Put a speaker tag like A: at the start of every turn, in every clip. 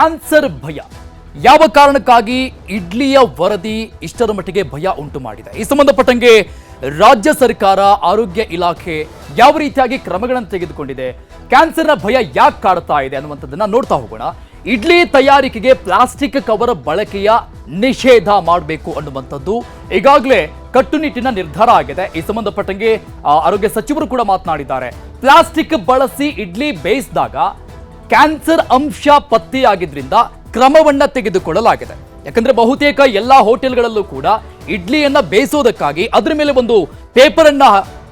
A: Cancer ಭಯ. ಯಾವ ಕಾರಣಕ್ಕಾಗಿ ಇಡ್ಲಿಯ ವರದಿ ಇಷ್ಟರ ಮಟ್ಟಿಗೆ ಭಯ ಉಂಟು ಮಾಡಿದೆ? ಈ ಸಂಬಂಧಪಟ್ಟಂಗೆ ರಾಜ್ಯ ಸರ್ಕಾರ, ಆರೋಗ್ಯ ಇಲಾಖೆ ಯಾವ ರೀತಿಯಾಗಿ ಕ್ರಮಗಳನ್ನು ತೆಗೆದುಕೊಂಡಿದೆ? ಕ್ಯಾನ್ಸರ್ನ ಭಯ ಯಾಕೆ ಕಾಡ್ತಾ ಇದೆ ಅನ್ನುವಂಥದ್ದನ್ನ ನೋಡ್ತಾ ಹೋಗೋಣ. ಇಡ್ಲಿ ತಯಾರಿಕೆಗೆ ಪ್ಲಾಸ್ಟಿಕ್ ಕವರ್ ಬಳಕೆಯ ನಿಷೇಧ ಮಾಡಬೇಕು ಅನ್ನುವಂಥದ್ದು ಈಗಾಗಲೇ ಕಟ್ಟುನಿಟ್ಟಿನ ನಿರ್ಧಾರ ಆಗಿದೆ. ಈ ಸಂಬಂಧಪಟ್ಟಂಗೆ ಆರೋಗ್ಯ ಸಚಿವರು ಕೂಡ ಮಾತನಾಡಿದ್ದಾರೆ. ಪ್ಲಾಸ್ಟಿಕ್ ಬಳಸಿ ಇಡ್ಲಿ ಬೇಯಿಸಿದಾಗ ಕ್ಯಾನ್ಸರ್ ಅಂಶ ಪತ್ತೆಯಾಗಿದ್ದರಿಂದ ಕ್ರಮವನ್ನ ತೆಗೆದುಕೊಳ್ಳಲಾಗಿದೆ. ಯಾಕಂದ್ರೆ ಬಹುತೇಕ ಎಲ್ಲ ಹೋಟೆಲ್ಗಳಲ್ಲೂ ಕೂಡ ಇಡ್ಲಿಯನ್ನ ಬೇಯಿಸೋದಕ್ಕಾಗಿ ಅದರ ಮೇಲೆ ಒಂದು ಪೇಪರ್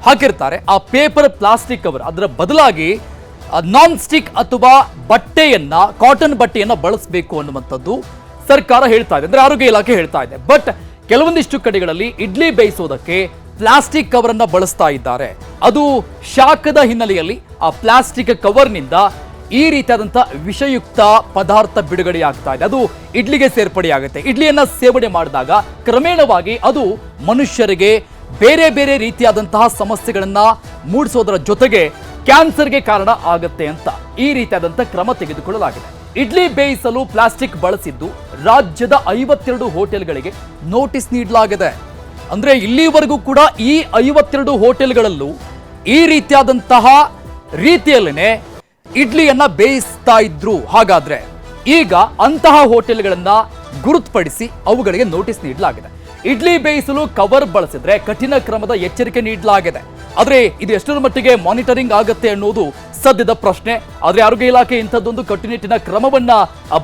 A: ಹಾಕಿರ್ತಾರೆ. ಆ ಪೇಪರ್ ಪ್ಲಾಸ್ಟಿಕ್ ಕವರ್ ಅದರ ಬದಲಾಗಿ ನಾನ್ ಸ್ಟಿಕ್ ಅಥವಾ ಬಟ್ಟೆಯನ್ನ ಕಾಟನ್ ಬಟ್ಟೆಯನ್ನ ಬಳಸಬೇಕು ಅನ್ನುವಂಥದ್ದು ಸರ್ಕಾರ ಹೇಳ್ತಾ ಇದೆ. ಅಂದ್ರೆ ಆರೋಗ್ಯ ಇಲಾಖೆ ಹೇಳ್ತಾ ಇದೆ. ಬಟ್ ಕೆಲವೊಂದಿಷ್ಟು ಕಡೆಗಳಲ್ಲಿ ಇಡ್ಲಿ ಬೇಯಿಸೋದಕ್ಕೆ ಪ್ಲಾಸ್ಟಿಕ್ ಕವರ್ ಬಳಸ್ತಾ ಇದ್ದಾರೆ. ಅದು ಶಾಖದ ಹಿನ್ನೆಲೆಯಲ್ಲಿ ಆ ಪ್ಲಾಸ್ಟಿಕ್ ಕವರ್ನಿಂದ ಈ ರೀತಿಯಾದಂಥ ವಿಷಯುಕ್ತ ಪದಾರ್ಥ ಬಿಡುಗಡೆ ಆಗ್ತಾ ಇದೆ. ಅದು ಇಡ್ಲಿಗೆ ಸೇರ್ಪಡೆಯಾಗುತ್ತೆ. ಇಡ್ಲಿಯನ್ನು ಸೇವನೆ ಮಾಡಿದಾಗ ಕ್ರಮೇಣವಾಗಿ ಅದು ಮನುಷ್ಯರಿಗೆ ಬೇರೆ ಬೇರೆ ರೀತಿಯಾದಂತಹ ಸಮಸ್ಯೆಗಳನ್ನು ಮೂಡಿಸೋದರ ಜೊತೆಗೆ ಕ್ಯಾನ್ಸರ್ಗೆ ಕಾರಣ ಆಗುತ್ತೆ ಅಂತ ಈ ರೀತಿಯಾದಂಥ ಕ್ರಮ ತೆಗೆದುಕೊಳ್ಳಲಾಗಿದೆ. ಇಡ್ಲಿ ಬೇಯಿಸಲು ಪ್ಲಾಸ್ಟಿಕ್ ಬಳಸಿದ್ದು ರಾಜ್ಯದ ಐವತ್ತೆರಡು ಹೋಟೆಲ್ಗಳಿಗೆ ನೋಟಿಸ್ ನೀಡಲಾಗಿದೆ. ಅಂದರೆ ಇಲ್ಲಿವರೆಗೂ ಕೂಡ ಈ ಐವತ್ತೆರಡು ಹೋಟೆಲ್ಗಳಲ್ಲೂ ಈ ರೀತಿಯಾದಂತಹ ರೀತಿಯಲ್ಲೇನೆ ಇಡ್ಲಿಯನ್ನ ಬೇಯಿಸ್ತಾ ಇದ್ರು ಹಾಗಾದ್ರೆ ಈಗ ಅಂತಹ ಹೋಟೆಲ್ಗಳನ್ನ ಗುರುತುಪಡಿಸಿ ಅವುಗಳಿಗೆ ನೋಟಿಸ್ ನೀಡಲಾಗಿದೆ. ಇಡ್ಲಿ ಬೇಯಿಸಲು ಕವರ್ ಬಳಸಿದ್ರೆ ಕಠಿಣ ಕ್ರಮದ ಎಚ್ಚರಿಕೆ ನೀಡಲಾಗಿದೆ. ಆದರೆ ಇದು ಎಷ್ಟರ ಮಟ್ಟಿಗೆ ಮಾನಿಟರಿಂಗ್ ಆಗತ್ತೆ ಅನ್ನೋದು ಸದ್ಯದ ಪ್ರಶ್ನೆ. ಆದರೆ ಆರೋಗ್ಯ ಇಲಾಖೆ ಇಂಥದ್ದೊಂದು ಕಟ್ಟುನಿಟ್ಟಿನ ಕ್ರಮವನ್ನ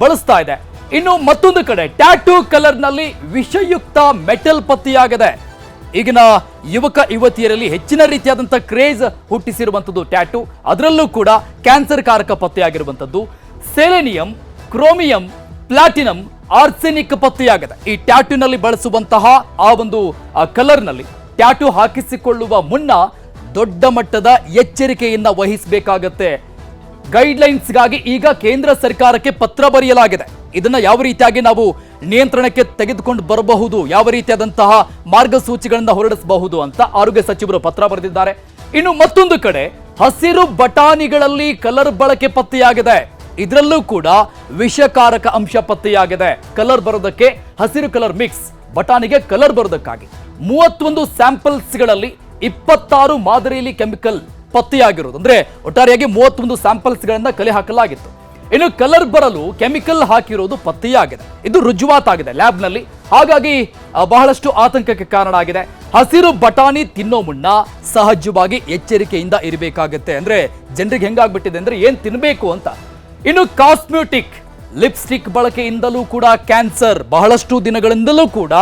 A: ಬಳಸ್ತಾ ಇದೆ. ಇನ್ನು ಮತ್ತೊಂದು ಕಡೆ ಟ್ಯಾಟೂ ಕಲರ್ನಲ್ಲಿ ವಿಷಯುಕ್ತ ಮೆಟಲ್ ಪತ್ತೆಯಾಗಿದೆ. ಈಗಿನ ಯುವಕ, ಯುವತಿಯರಲ್ಲಿ ಹೆಚ್ಚಿನ ರೀತಿಯಾದಂಥ ಕ್ರೇಜ್ ಹುಟ್ಟಿಸಿರುವಂಥದ್ದು ಟ್ಯಾಟೂ. ಅದರಲ್ಲೂ ಕೂಡ ಕ್ಯಾನ್ಸರ್ ಕಾರಕ ಪತ್ತೆಯಾಗಿರುವಂಥದ್ದು. ಸೆಲೆನಿಯಂ, ಕ್ರೋಮಿಯಂ, ಪ್ಲಾಟಿನಂ, ಆರ್ಸೆನಿಕ್ ಪತ್ತೆಯಾಗಿದೆ. ಈ ಟ್ಯಾಟೂನಲ್ಲಿ ಬಳಸುವಂತಹ ಆ ಒಂದು ಕಲರ್ನಲ್ಲಿ ಟ್ಯಾಟೂ ಹಾಕಿಸಿಕೊಳ್ಳುವ ಮುನ್ನ ದೊಡ್ಡ ಮಟ್ಟದ ಎಚ್ಚರಿಕೆಯಿಂದ ವಹಿಸಬೇಕಾಗತ್ತೆ. ಗೈಡ್ಲೈನ್ಸ್ಗಾಗಿ ಈಗ ಕೇಂದ್ರ ಸರ್ಕಾರಕ್ಕೆ ಪತ್ರ ಬರೆಯಲಾಗಿದೆ. ಇದನ್ನ ಯಾವ ರೀತಿಯಾಗಿ ನಾವು ನಿಯಂತ್ರಣಕ್ಕೆ ತೆಗೆದುಕೊಂಡು ಬರಬಹುದು, ಯಾವ ರೀತಿಯಾದಂತಹ ಮಾರ್ಗಸೂಚಿಗಳನ್ನ ಹೊರಡಿಸಬಹುದು ಅಂತ ಆರೋಗ್ಯ ಸಚಿವರು ಪತ್ರ ಬರೆದಿದ್ದಾರೆ. ಇನ್ನು ಮತ್ತೊಂದು ಕಡೆ, ಹಸಿರು ಬಟಾಣಿಗಳಲ್ಲಿ ಕಲರ್ ಬಳಕೆ ಪತ್ತೆಯಾಗಿದೆ. ಇದರಲ್ಲೂ ಕೂಡ ವಿಷಕಾರಕ ಅಂಶ ಪತ್ತೆಯಾಗಿದೆ. ಕಲರ್ ಬರೋದಕ್ಕೆ ಹಸಿರು ಕಲರ್ ಮಿಕ್ಸ್, ಬಟಾಣಿಗೆ ಕಲರ್ ಬರೋದಕ್ಕಾಗಿ. ಮೂವತ್ತೊಂದು ಸ್ಯಾಂಪಲ್ಸ್ಗಳಲ್ಲಿ ಇಪ್ಪತ್ತಾರು ಮಾದರಿಯಲ್ಲಿ ಕೆಮಿಕಲ್ ಪತ್ತೆಯಾಗಿರೋದು. ಅಂದ್ರೆ ಒಟ್ಟಾರೆಯಾಗಿ ಮೂವತ್ತೊಂದು ಸ್ಯಾಂಪಲ್ಸ್ ಗಳನ್ನ ಕಲೆ ಹಾಕಲಾಗಿತ್ತು. ಇನ್ನು ಕಲರ್ ಬರಲು ಕೆಮಿಕಲ್ ಹಾಕಿರೋದು ಪತ್ತೆಯಾಗಿದೆ. ಇದು ರುಜುವಾತಾಗಿದೆ ಲ್ಯಾಬ್ನಲ್ಲಿ ಹಾಗಾಗಿ ಬಹಳಷ್ಟು ಆತಂಕಕ್ಕೆ ಕಾರಣ ಆಗಿದೆ. ಹಸಿರು ಬಟಾಣಿ ತಿನ್ನೋ ಮುನ್ನ ಸಹಜವಾಗಿ ಎಚ್ಚರಿಕೆಯಿಂದ ಇರಬೇಕಾಗತ್ತೆ. ಅಂದ್ರೆ ಜನರಿಗೆ ಹೆಂಗಾಗ್ಬಿಟ್ಟಿದೆ ಅಂದ್ರೆ ಏನ್ ತಿನ್ಬೇಕು ಅಂತ. ಇನ್ನು ಕಾಸ್ಮೆಟಿಕ್ ಲಿಪ್ಸ್ಟಿಕ್ ಬಳಕೆಯಿಂದಲೂ ಕೂಡ ಕ್ಯಾನ್ಸರ್ ಬಹಳಷ್ಟು ದಿನಗಳಿಂದಲೂ ಕೂಡ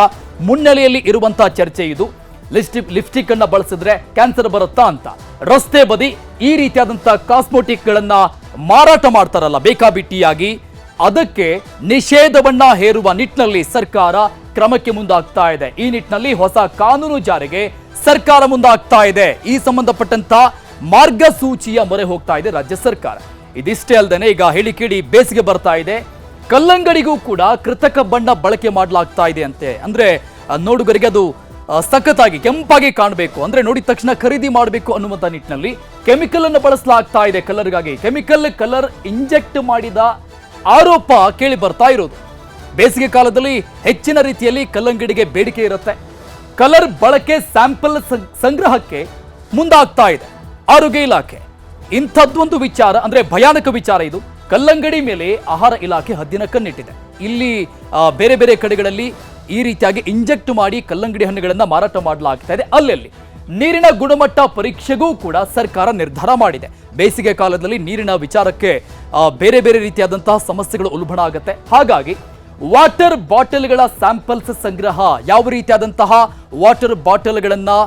A: ಮುನ್ನೆಲೆಯಲ್ಲಿ ಇರುವಂತಹ ಚರ್ಚೆ ಇದು. ಲಿಪ್ಸ್ಟಿಕ್ ಲಿಪ್ಸ್ಟಿಕ್ ಅನ್ನ ಬಳಸಿದ್ರೆ ಕ್ಯಾನ್ಸರ್ ಬರುತ್ತಾ ಅಂತ. ರಸ್ತೆ ಬದಿ ಈ ರೀತಿಯಾದಂಥ ಕಾಸ್ಮೆಟಿಕ್ ಗಳನ್ನ ಮಾರಾಟ ಮಾಡ್ತಾರಲ್ಲ, ಬೇಕಾಬಿಟ್ಟಿಯಾಗಿ, ಅದಕ್ಕೆ ನಿಷೇಧವನ್ನ ಹೇರುವ ನಿಟ್ಟಿನಲ್ಲಿ ಸರ್ಕಾರ ಕ್ರಮಕ್ಕೆ ಮುಂದಾಗ್ತಾ ಇದೆ. ಈ ನಿಟ್ಟಿನಲ್ಲಿ ಹೊಸ ಕಾನೂನು ಜಾರಿಗೆ ಸರ್ಕಾರ ಮುಂದಾಗ್ತಾ ಇದೆ. ಈ ಸಂಬಂಧಪಟ್ಟಂತ ಮಾರ್ಗಸೂಚಿಯ ಮೊರೆ ಹೋಗ್ತಾ ಇದೆ ರಾಜ್ಯ ಸರ್ಕಾರ. ಇದಿಷ್ಟೇ ಅಲ್ಲದೆ ಈಗ ಹೇಳಿಕೇಳಿ ಬೇಸಿಗೆ ಬರ್ತಾ ಇದೆ. ಕಲ್ಲಂಗಡಿಗೂ ಕೂಡ ಕೃತಕ ಬಣ್ಣ ಬಳಕೆ ಮಾಡಲಾಗ್ತಾ ಇದೆ ಅಂತೆ. ಅಂದ್ರೆ ನೋಡುಗರಿಗೆ ಅದು ಸಖತ್ತಾಗಿ, ಕೆಂಪಾಗಿ ಕಾಣಬೇಕು. ಅಂದ್ರೆ ನೋಡಿದ ತಕ್ಷಣ ಖರೀದಿ ಮಾಡಬೇಕು ಅನ್ನುವಂಥ ನಿಟ್ಟಿನಲ್ಲಿ ಕೆಮಿಕಲ್ ಅನ್ನು ಬಳಸಲಾಗ್ತಾ ಇದೆ ಕಲರ್ಗಾಗಿ ಕೆಮಿಕಲ್ ಕಲರ್ ಇಂಜೆಕ್ಟ್ ಮಾಡಿದ ಆರೋಪ ಕೇಳಿ ಬರ್ತಾ ಇರೋದು. ಬೇಸಿಗೆ ಕಾಲದಲ್ಲಿ ಹೆಚ್ಚಿನ ರೀತಿಯಲ್ಲಿ ಕಲ್ಲಂಗಡಿಗೆ ಬೇಡಿಕೆ ಇರುತ್ತೆ. ಕಲರ್ ಬಳಕೆ ಸ್ಯಾಂಪಲ್ ಸಂಗ್ರಹಕ್ಕೆ ಮುಂದಾಗ್ತಾ ಇದೆ. ಆರೋಗ್ಯ ಇಲಾಖೆ. ಇಂಥದ್ದೊಂದು ವಿಚಾರ, ಅಂದ್ರೆ ಭಯಾನಕ ವಿಚಾರ ಇದು. ಕಲ್ಲಂಗಡಿ ಮೇಲೆ ಆಹಾರ ಇಲಾಖೆ ಹದ್ದಿನ ಕಣ್ಣಿಟ್ಟಿದೆ. ಇಲ್ಲಿ ಬೇರೆ ಬೇರೆ ಕಡೆಗಳಲ್ಲಿ ಈ ರೀತಿಯಾಗಿ ಇಂಜೆಕ್ಟ್ ಮಾಡಿ ಕಲ್ಲಂಗಡಿ ಹಣ್ಣುಗಳನ್ನು ಮಾರಾಟ ಮಾಡಲಾಗ್ತಾ ಇದೆ. ಅಲ್ಲಲ್ಲಿ ನೀರಿನ ಗುಣಮಟ್ಟ ಪರೀಕ್ಷೆಗೂ ಕೂಡ ಸರ್ಕಾರ ನಿರ್ಧಾರ ಮಾಡಿದೆ. ಬೇಸಿಗೆ ಕಾಲದಲ್ಲಿ ನೀರಿನ ವಿಚಾರಕ್ಕೆ ಬೇರೆ ಬೇರೆ ರೀತಿಯಾದಂತಹ ಸಮಸ್ಯೆಗಳು ಉಲ್ಬಣ ಆಗುತ್ತೆ. ಹಾಗಾಗಿ ವಾಟರ್ ಬಾಟಲ್ಗಳ ಸ್ಯಾಂಪಲ್ಸ್ ಸಂಗ್ರಹ ಯಾವ ರೀತಿಯಾದಂತಹ ವಾಟರ್ ಬಾಟಲ್ಗಳನ್ನು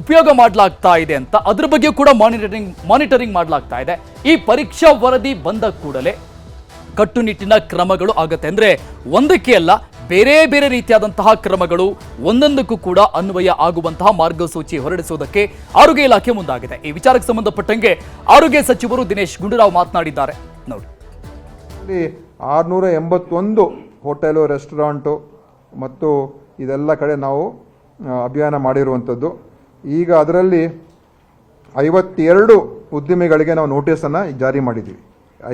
A: ಉಪಯೋಗ ಮಾಡಲಾಗ್ತಾ ಇದೆ ಅಂತ ಅದ್ರ ಬಗ್ಗೆ ಕೂಡ ಮಾನಿಟರಿಂಗ್ ಮಾನಿಟರಿಂಗ್ ಮಾಡಲಾಗ್ತಾ ಇದೆ. ಈ ಪರೀಕ್ಷಾ ವರದಿ ಬಂದ ಕೂಡಲೇ ಕಟ್ಟುನಿಟ್ಟಿನ ಕ್ರಮಗಳು ಆಗುತ್ತೆ. ಅಂದರೆ ಒಂದಕ್ಕೆ ಅಲ್ಲ ಬೇರೆ ಬೇರೆ ರೀತಿಯಾದಂತಹ ಕ್ರಮಗಳು ಒಂದೊಂದಕ್ಕೂ ಕೂಡ ಅನ್ವಯ ಆಗುವಂತಹ ಮಾರ್ಗಸೂಚಿ ಹೊರಡಿಸುವುದಕ್ಕೆ ಆರೋಗ್ಯ ಇಲಾಖೆ ಮುಂದಾಗಿದೆ. ಈ ವಿಚಾರಕ್ಕೆ ಸಂಬಂಧಪಟ್ಟಂಗೆ ಆರೋಗ್ಯ ಸಚಿವರು ದಿನೇಶ್ ಗುಂಡೂರಾವ್ ಮಾತನಾಡಿದ್ದಾರೆ. ನೋಡಿ.
B: ಆರುನೂರ ಎಂಬತ್ತೊಂದು ಹೋಟೆಲು, ರೆಸ್ಟೋರೆಂಟು ಮತ್ತು ಇದೆಲ್ಲ ಕಡೆ ನಾವು ಅಭಿಯಾನ ಮಾಡಿರುವಂಥದ್ದು. ಈಗ ಅದರಲ್ಲಿ ಐವತ್ತೆರಡು ಉದ್ದಿಮೆಗಳಿಗೆ ನಾವು ನೋಟಿಸನ್ನು ಜಾರಿ ಮಾಡಿದ್ದೀವಿ.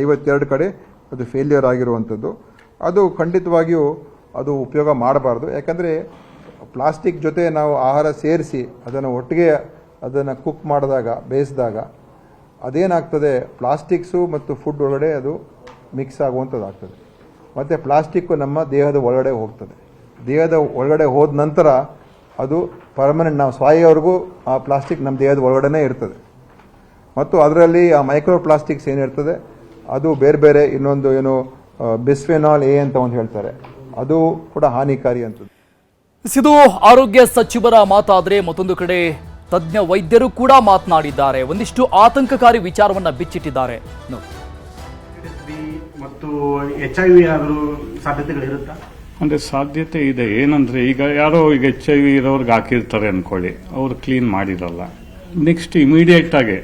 B: ಐವತ್ತೆರಡು ಕಡೆ ಅದು ಫೇಲ್ಯೂರ್ ಆಗಿರುವಂಥದ್ದು. ಅದು ಖಂಡಿತವಾಗಿಯೂ ಅದು ಉಪಯೋಗ ಮಾಡಬಾರ್ದು. ಯಾಕಂದರೆ ಪ್ಲಾಸ್ಟಿಕ್ ಜೊತೆ ನಾವು ಆಹಾರ ಸೇರಿಸಿ ಅದನ್ನು ಒಟ್ಟಿಗೆ ಅದನ್ನು ಕುಕ್ ಮಾಡಿದಾಗ, ಬೇಯಿಸಿದಾಗ ಅದೇನಾಗ್ತದೆ? ಪ್ಲಾಸ್ಟಿಕ್ಸು ಮತ್ತು ಫುಡ್ ಒಳಗಡೆ ಅದು ಮಿಕ್ಸ್ ಆಗುವಂಥದ್ದಾಗ್ತದೆ. ಮತ್ತು ಪ್ಲಾಸ್ಟಿಕ್ಕು ನಮ್ಮ ದೇಹದ ಒಳಗಡೆ ಹೋಗ್ತದೆ. ದೇಹದ ಒಳಗಡೆ ಹೋದ ನಂತರ ಅದು ಪರ್ಮನೆಂಟ್ ನಾವು ಸಾಯೋವರೆಗೂ ಆ ಪ್ಲಾಸ್ಟಿಕ್ ನಮ್ಮ ದೇಹದ ಒಳಗಡೆ ಇರ್ತದೆ. ಮತ್ತು ಅದರಲ್ಲಿ ಆ ಮೈಕ್ರೋ ಪ್ಲಾಸ್ಟಿಕ್ಸ್ ಏನಿರ್ತದೆ? ಅದು ಬೇರೆ ಬೇರೆ ಇನ್ನೊಂದು ಏನು ಬಿಸ್ಫೆನಾಲ್ ಎ ಅಂತ ಒಂದು ಹೇಳ್ತಾರೆ. ಅದು ಕೂಡ ಹಾನಿಕಾರಿ ಅಂತ
A: ಇದು ಆರೋಗ್ಯ ಸಚಿವರ ಮಾತಾದ್ರೆ ಮತ್ತೊಂದು ಕಡೆ ತಜ್ಞ ವೈದ್ಯರು ಕೂಡ ಮಾತನಾಡಿದ್ದಾರೆ. ಒಂದಿಷ್ಟು ಆತಂಕಕಾರಿ ವಿಚಾರವನ್ನ ಬಿಚ್ಚಿಟ್ಟಿದ್ದಾರೆ.
C: ಮತ್ತು ಎಚ್ ಐ ವಿ ಆದರೂ ಸಾಧ್ಯತೆಗಳಿರುತ್ತಾ
D: ಅಂದ್ರೆ ಸಾಧ್ಯತೆ ಇದೆ. ಏನಂದ್ರೆ ಈಗ ಯಾರೋ ಈಗ ಎಚ್ ಐ ವಿ ಇರೋರ್ಗೆ ಹಾಕಿರ್ತಾರೆ ಅನ್ಕೊಳ್ಳಿ. ಅವ್ರು ಕ್ಲೀನ್ ಮಾಡಿರಲ್ಲ. ನೆಕ್ಸ್ಟ್ ಇಮಿಡಿಯೇಟ್ ಆಗಿ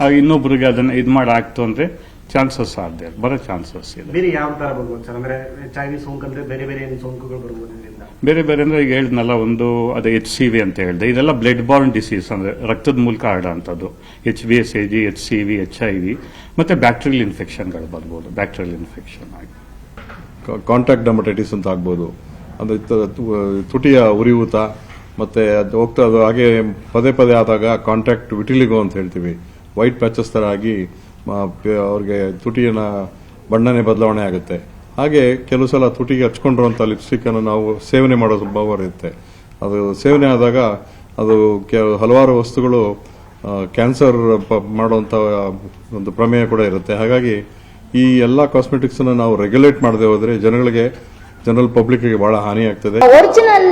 D: ಆ ಇನ್ನೊಬ್ರಿಗೆ ಅದನ್ನ ಇದು ಮಾಡಿ ಹಾಕ್ತು ಅಂದ್ರೆ ಚಾನ್ಸಸ್ ಆದ್ದೆ ಬರೋ ಚಾನ್ಸಸ್ ಇದೆ
C: ಬೇರೆ ಯಾವ ತರ ಬರ್ಬೋದು ಸರ್? ಅಂದ್ರೆ ಚೈನೀಸ್ ಸೋಂಕು ಅಂದ್ರೆ ಬೇರೆ ಬೇರೆ ಏನು ಸೋಂಕುಗಳು ಬರ್ಬೋದು ಇದರಿಂದ
D: ಬೇರೆ ಬೇರೆ ಅಂದ್ರೆ ಈಗ ಹೇಳಿದ್ನಲ್ಲ ಒಂದು ಅದು ಎಚ್ ಸಿ ವಿ ಅಂತ ಹೇಳಿದೆ. ಇದೆಲ್ಲ ಬ್ಲಡ್ ಬಾರ್ನ್ ಡಿಸೀಸ್ ಅಂದ್ರೆ ರಕ್ತದ ಮೂಲಕ ಹರಡೋಂಥದ್ದು H B S A G H C V H I V ಮತ್ತೆ ಬ್ಯಾಕ್ಟೀರಿಯಲ್ ಇನ್ಫೆಕ್ಷನ್ಗಳು ಬರ್ಬೋದು. ಬ್ಯಾಕ್ಟೀರಿಯಲ್ ಇನ್ಫೆಕ್ಷನ್ ಆಗಿ.
E: ಕಾಂಟ್ಯಾಕ್ಟ್ ಡರ್ಮಟೈಟಿಸ್ ಅಂತ ಆಗ್ಬೋದು. ಅಂದರೆ ತುಟಿಯ ಉರಿಯೂತ ಮತ್ತೆ ಅದು ಹೋಗ್ತಾ ಅದು ಹಾಗೆ ಪದೇ ಪದೇ ಆದಾಗ ಕಾಂಟ್ಯಾಕ್ಟ್ ವಿಟಿಲಿಗೋ ಅಂತ ಹೇಳ್ತೀವಿ. ವೈಟ್ ಪ್ಯಾಚಸ್ ಥರ ಆಗಿ ಅವ್ರಿಗೆ ತುಟಿಯನ್ನ ಬಣ್ಣನೆ ಬದಲಾವಣೆ ಆಗುತ್ತೆ. ಹಾಗೆ ಕೆಲವು ಸಲ ತುಟಿಗೆ ಹಚ್ಕೊಂಡಿರುವಂಥ ಲಿಪ್ಸ್ಟಿಕ್ ಅನ್ನು ನಾವು ಸೇವನೆ ಮಾಡೋ ಸ್ವಭಾವ ಇರುತ್ತೆ ಅದು ಸೇವನೆ ಆದಾಗ ಅದು ಹಲವಾರು ವಸ್ತುಗಳು ಕ್ಯಾನ್ಸರ್ ಮಾಡುವಂಥ ಒಂದು ಪ್ರಮೇಯ ಕೂಡ ಇರುತ್ತೆ. ಹಾಗಾಗಿ ಈ ಎಲ್ಲ ಕಾಸ್ಮೆಟಿಕ್ಸ್ ಅನ್ನು ನಾವು ರೆಗ್ಯುಲೇಟ್ ಮಾಡದೆ ಹೋದ್ರೆ ಜನಗಳಿಗೆ ಜನರಲ್ ಪಬ್ಲಿಕ್ಗೆ ಬಹಳ ಹಾನಿ ಆಗ್ತದೆ.
F: ಒರಿಜಿನಲ್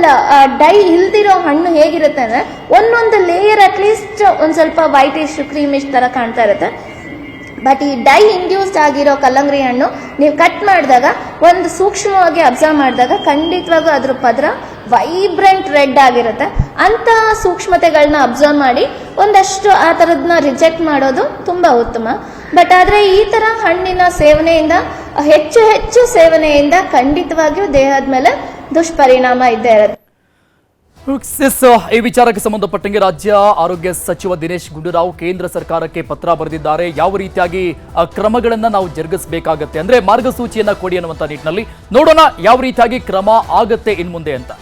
F: ಡೈ ಇಲ್ದಿರೋ ಹಣ್ಣು ಹೇಗಿರುತ್ತೆ ಅಂದ್ರೆ ಒಂದೊಂದು ಲೇಯರ್ ಅಟ್ಲೀಸ್ಟ್ ಒಂದ್ ಸ್ವಲ್ಪ ವೈಟಿಶ್ ಕ್ರೀಮಿಶ್ ತರ ಕಾಣ್ತಾ ಇರುತ್ತೆ. ಬಟ್ ಈ ಡೈ ಇಂಡ್ಯೂಸ್ಡ್ ಆಗಿರೋ ಕಲ್ಲಂಗಡಿ ಹಣ್ಣು ನೀವು ಕಟ್ ಮಾಡಿದಾಗ, ಒಂದು ಸೂಕ್ಷ್ಮವಾಗಿ ಅಬ್ಸರ್ವ್ ಮಾಡಿದಾಗ ಖಂಡಿತವಾಗೂ ಅದ್ರ ಪದರ ವೈಬ್ರೆಂಟ್ ರೆಡ್ ಆಗಿರುತ್ತೆ. ಅಂತಹ ಸೂಕ್ಷ್ಮತೆಗಳನ್ನ ಅಬ್ಸರ್ವ್ ಮಾಡಿ ಒಂದಷ್ಟು ಆ ಥರದನ್ನ ರಿಜೆಕ್ಟ್ ಮಾಡೋದು ತುಂಬಾ ಉತ್ತಮ. ಬಟ್ ಆದ್ರೆ ಈ ತರ ಹಣ್ಣಿನ ಸೇವನೆಯಿಂದ, ಹೆಚ್ಚು ಹೆಚ್ಚು ಸೇವನೆಯಿಂದ ಖಂಡಿತವಾಗಿಯೂ ದೇಹದ ಮೇಲೆ ದುಷ್ಪರಿಣಾಮ ಇದ್ದೇ ಇರುತ್ತೆ.
A: ಎಸ್, ಈ ವಿಚಾರಕ್ಕೆ ಸಂಬಂಧಪಟ್ಟಂಗೆ ರಾಜ್ಯ ಆರೋಗ್ಯ ಸಚಿವ ದಿನೇಶ್ ಗುಂಡೂರಾವ್ ಕೇಂದ್ರ ಸರ್ಕಾರಕ್ಕೆ ಪತ್ರ ಬರೆದಿದ್ದಾರೆ. ಯಾವ ರೀತಿಯಾಗಿ ಕ್ರಮಗಳನ್ನ ನಾವು ಜರುಗಿಸಬೇಕಾಗತ್ತೆ? ಅಂದ್ರೆ ಮಾರ್ಗಸೂಚಿಯನ್ನ ಕೊಡಿ ಅನ್ನುವಂತ ನಿಟ್ಟಿನಲ್ಲಿ ನೋಡೋಣ ಯಾವ ರೀತಿಯಾಗಿ ಕ್ರಮ ಆಗತ್ತೆ ಇನ್ಮುಂದೆ ಅಂತ.